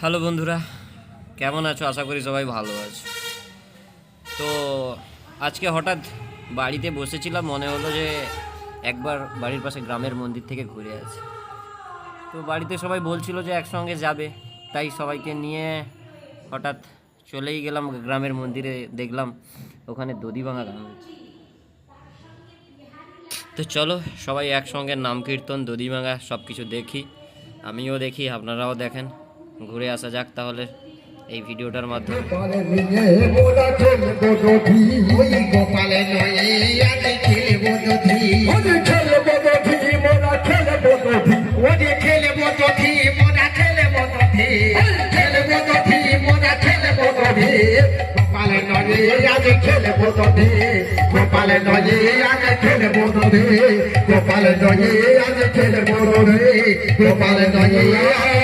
Hello বন্ধুরা, কেমন আছো? আশা করি সবাই ভালো আছো। তো আজকে হঠাৎ বাড়িতে বসেছিলাম, মনে হলো যে একবার বাড়ির পাশে গ্রামের মন্দির থেকে ঘুরে আসি। তো বাড়িতে সবাই বলছিল যে একসঙ্গে যাবে, তাই সবাইকে নিয়ে হঠাৎ চলেই গেলাম, গ্রামের মন্দিরে দেখলাম ওখানে দধিভাঙা গান হচ্ছে। তো চলো সবাই একসঙ্গে নাম কীর্তন দধিভাঙা সব কিছু দেখি, আমিও দেখি, আপনারাও দেখেন। ঘুরে আসা যাক তাহলে এই ভিডিওটার মাধ্যমে। গোপালে নিয়ে আজ খেলব দধি গোপালে নয় আজ খেলব দধি গোপালে নয় আজ খেলব দধি গোপালে নয়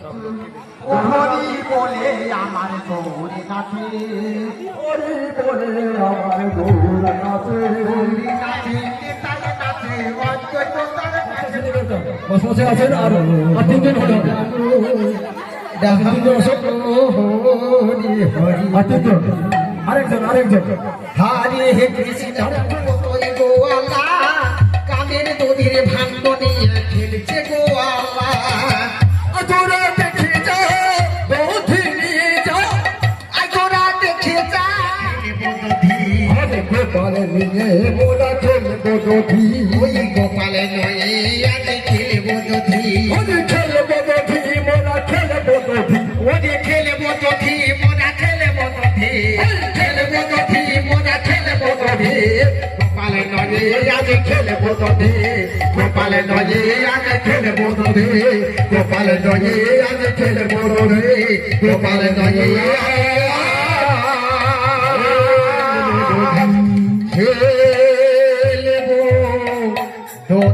হরি বলো আমার গৌরী নাচে ওরে বলে আমার গৌর নাচে গৌরী আছেন আর তিনজন হলো। আসো হরি হরি। আর তিনজন। আরেকজন আরেকজন। হরে হে কৃষ্ণ দধি ওই গোপালে নয় আজ খেলব দধি ওরে খেলব দধি মোরা খেলব দধি ওরে খেলব দধি মোরা খেলব দধি খেলব দধি মোরা খেলব দধি গোপালে নয় আজ খেলব দধি গোপালে নয় আজ খেলব দধি গোপালে নয় আজ খেলব দধি গোপালে নয় খেলব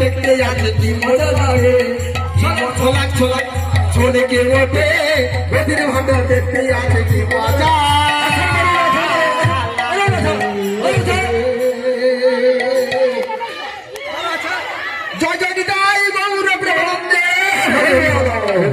দেখতে আছে কি মজা লাগে। ছোলাক ছোলাক ছোলে কে ওঠে? তোদিন ভাণ্ড দেখতে আছে কি মজা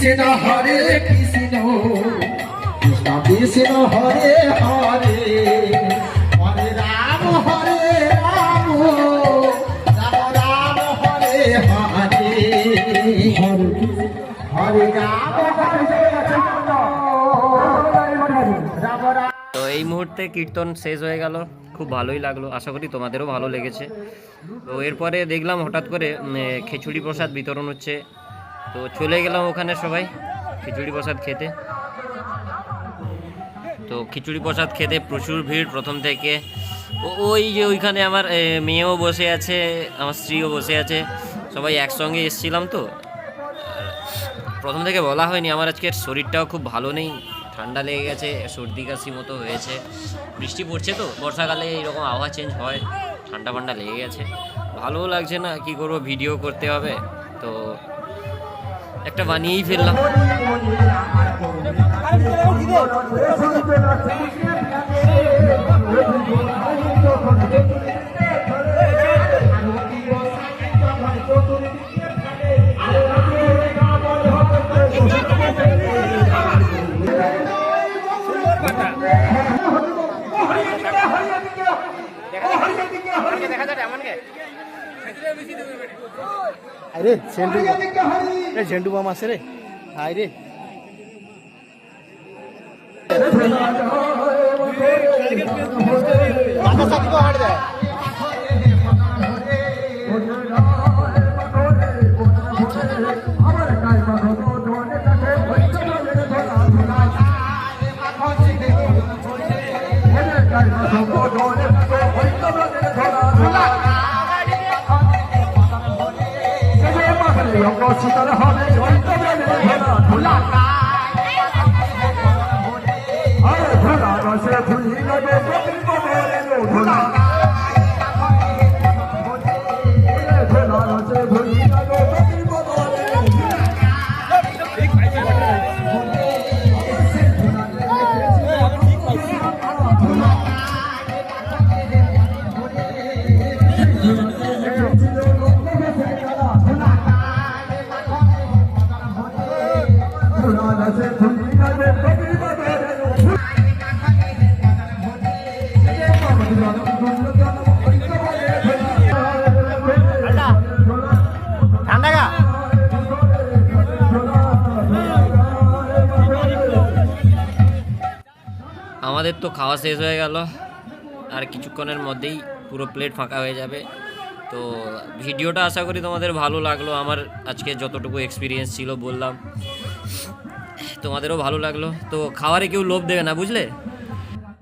কৃষ্ণ হরে কৃষ্ণ। কৃষ্ণ কৃষ্ণ হরে হরে। হরে রাম হরে রাম। রাম রাম, হরে হরে। হরে তো এই মুহূর্তে কীর্তন শেষ হয়ে গেল। খুব ভালোই লাগল। আশা করি তোমাদেরও ভালো লেগেছে। তো এরপরে দেখলাম হঠাৎ করে খিচুড়ি প্রসাদ বিতরণ হচ্ছে। তো চলে গেলাম ওখানে সবাই খিচুড়ি প্রসাদ খেতে। তো খিচুড়ি প্রসাদ খেতে প্রচুর ভিড় প্রথম থেকে। ওই যে ওইখানে আমার মেয়েও বসে আছে, আমার স্ত্রীও বসে আছে, সবাই একসঙ্গে এসছিলাম তো। প্রথম থেকে বলা হয়নি, আমার আজকের শরীরটাও খুব ভালো নেই, ঠান্ডা লেগে গেছে, সর্দি কাশি মতো হয়েছে। বৃষ্টি পড়ছে তো, বর্ষাকালে এইরকম আবহাওয়া চেঞ্জ হয়, ঠান্ডা ফান্ডা লেগে গেছে। ভালোও লাগছে না, কি করব ভিডিও করতে হবে। তো একটা বানিয়েই ফেললাম। আরে ঝেন্ডু রে ঝেন্ডু বাম আছে রে। হাই রে মাথা সাথে তো হাট দেয় ঠান্ডা গা আমাদের তো খাওয়া শেষ হয়ে গেল। আর কিছুক্ষণের মধ্যেই পুরো প্লেট ফাঁকা হয়ে যাবে। তো ভিডিওটা আশা করি তোমাদের ভালো লাগল। আমার আজকে যতটুকু এক্সপিরিয়েন্স ছিল বললাম, তোমাদেরও ভালো লাগল। তো খাওয়ারে কেউ লোভ দেবে না, বুঝলে?